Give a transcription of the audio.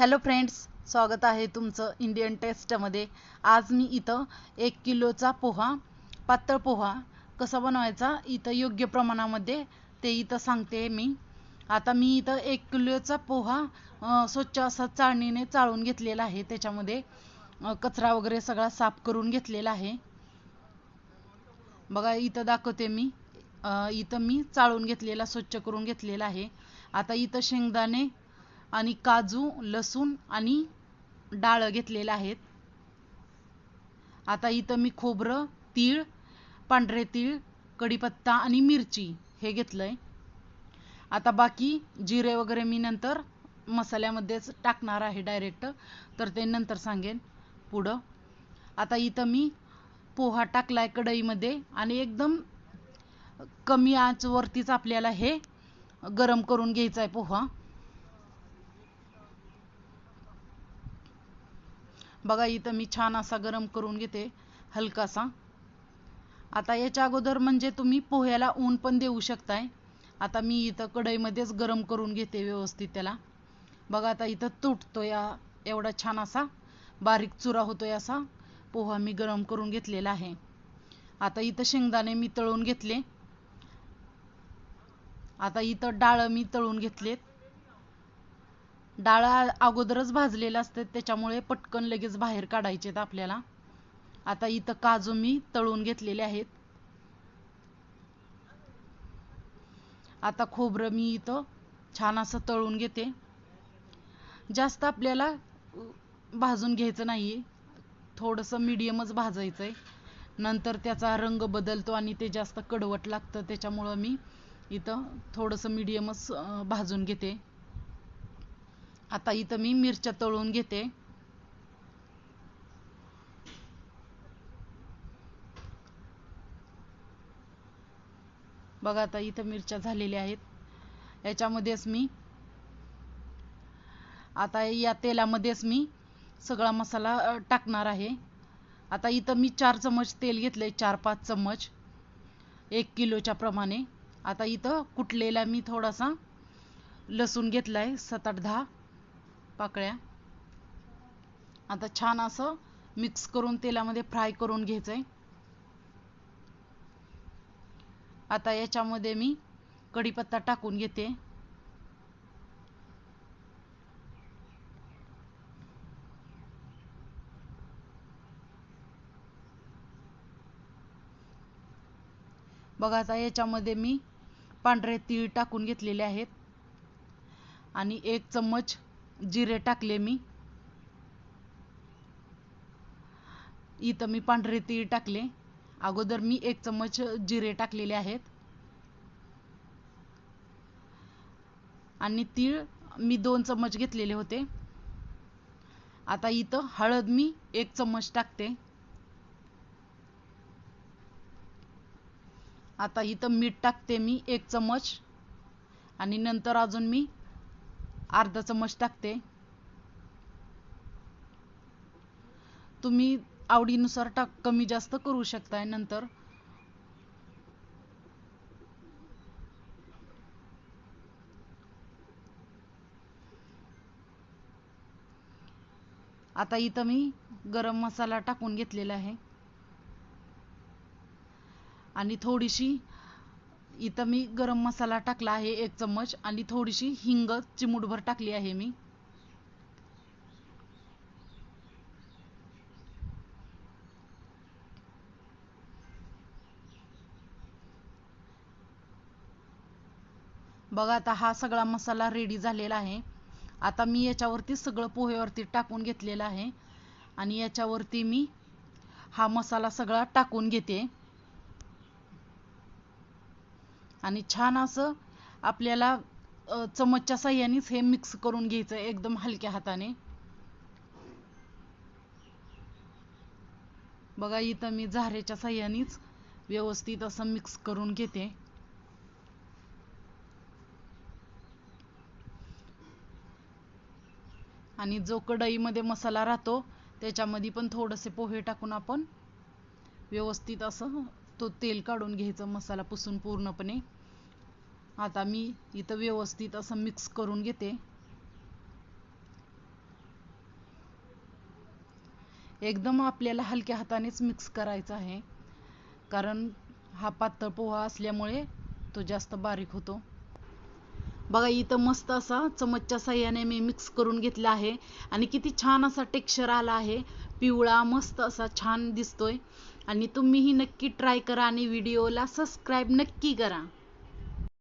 Hello friends स्वागत आहे तुमचं इंडियन टेस्टमध्ये आज मी इथं एक किलोचा पोहा पातळ पोहा कसा बनवायचा इथं योग्य प्रमाणामध्ये ते इथं सांगते मी. आता मी इथं एक किलोचा पोहा स्वच्छ असा चाळणीने चाळून घेतलेला आहे. त्याच्यामध्ये कचरा वगैरे सगळा साफ करून घेतलेला आहे. बघा इथं दाखवते मी. इथं मी चाळून घेतलेला स्वच्छ करून घेतलेला आहे. आता इथं शेंगदाणे आणि काजू लसूण आणि डाळ घेतलेलं आहेत. आता इथं मी खोबरं तीळ पांढरे तीळ कढीपत्ता आणि मिरची हे घेतलंय. आता बाकी जिरे वगैरे मी नंतर मसाल्यामध्येच टाकणार आहे डायरेक्ट तर ते नंतर सांगेन पुढं. आता इथं मी पोहा टाकलाय कढईमध्ये आणि एकदम कमी आचवरतीच आपल्याला हे गरम करून घ्यायचा आहे पोहा. बघा इथं मी छान असा गरम करून घेते हलकासा. आता याच्या अगोदर म्हणजे तुम्ही पोह्याला ऊन पण देऊ शकताय. आता मी इथं कढईमध्येच गरम करून घेते व्यवस्थित त्याला. बघा आता इथं तुटतो या एवढा छान असा बारीक चुरा होतोय असा. पोहा मी गरम करून घेतलेला आहे. आता इथं शेंगदाणे मी तळून घेतले. आता इथं डाळ मी तळून घेतलेत. डाळ अगोदरच भाजलेल्या असतात त्याच्यामुळे पटकन लगेच बाहेर काढायचे आहेत आपल्याला. आता इथं काजू मी तळून घेतलेले आहेत. आता खोबरं मी इथं छान असं तळून घेते. जास्त आपल्याला भाजून घ्यायचं नाही थोडंसं मीडियमच आहे नंतर त्याचा रंग बदलतो आणि ते जास्त कडवट लागतं त्याच्यामुळं मी इथं थोडंसं मीडियमच भाजून घेते. आता इथं मी मिरच्या तळून घेते. बघा आता इथं मिरच्या झालेल्या आहेत. याच्यामध्येच मी आता या तेलामध्येच मी सगळा मसाला टाकणार आहे. आता इथं मी चार चमच तेल घेतलंय चार पाच चम्मच एक किलोच्या प्रमाणे. आता इथं कुटलेला मी थोडासा लसूण घेतला आहे सात आठ दहा. पाकळ्या. आता छान असं मिक्स करून तेलामध्ये फ्राय करून घ्यायचंय. आता याच्यामध्ये मी कढीपत्ता टाकून घेते. बघा आता याच्यामध्ये मी पांढरे तीळ टाकून घेतलेले आहेत. आणि एक चम्मच जिरे टाकले मी. इथं मी पांढरे तीळ टाकले. अगोदर मी एक चम्मच जिरे टाकलेले आहेत. आणि तीळ मी दोन चम्मच घेतलेले होते. आता इथं हळद मी एक चम्मच टाकते. आता इथं मीठ टाकते मी एक चम्मच. आणि नंतर अजून मी अर्धा चम्मच टाकते. तुम्ही आवडीनुसार टाक कमी जास्त करू शकताय नंतर. आता इथं मी गरम मसाला टाकून घेतलेला आहे. आणि थोडीशी इथं मी गरम मसाला टाकला आहे एक चम्मच आणि थोडीशी हिंग चिमूटभर टाकली आहे मी. बघा आता हा सगळा मसाला रेडी झालेला आहे. आता मी याच्यावरती सगळं पोहेवरती टाकून घेतलेलं आहे आणि याच्यावरती मी हा मसाला सगळा टाकून घेते. आणि छान असं आपल्याला चमचच्या साह्यानेच हे मिक्स करून घ्यायचं एकदम हलक्या हाताने. बघा इथं मी झाऱ्याच्या साह्यानेच व्यवस्थित असं मिक्स करून घेते. आणि जो कढईमध्ये मसाला राहतो त्याच्यामध्ये पण थोडेसे पोहे टाकून आपण व्यवस्थित असं तो तेल काढून घ्यायचं मसाला पुसून पूर्णपणे. आता मी इथं व्यवस्थित असं मिक्स करून घेते. एकदम आपल्याला हलक्या हातानेच मिक्स करायचं आहे. कारण हा पातळ पोहा असल्यामुळे तो जास्त बारीक होतो. बघा इथं मस्त असा चमचच्या साह्याने मी मिक्स करून घेतला आहे. आणि किती छान असा टेक्स्चर आला आहे. पिवळा मस्त असा छान दिसतोय. आणि तुम्हीही नक्की ट्राय करा आणि व्हिडिओला सबस्क्राईब नक्की करा.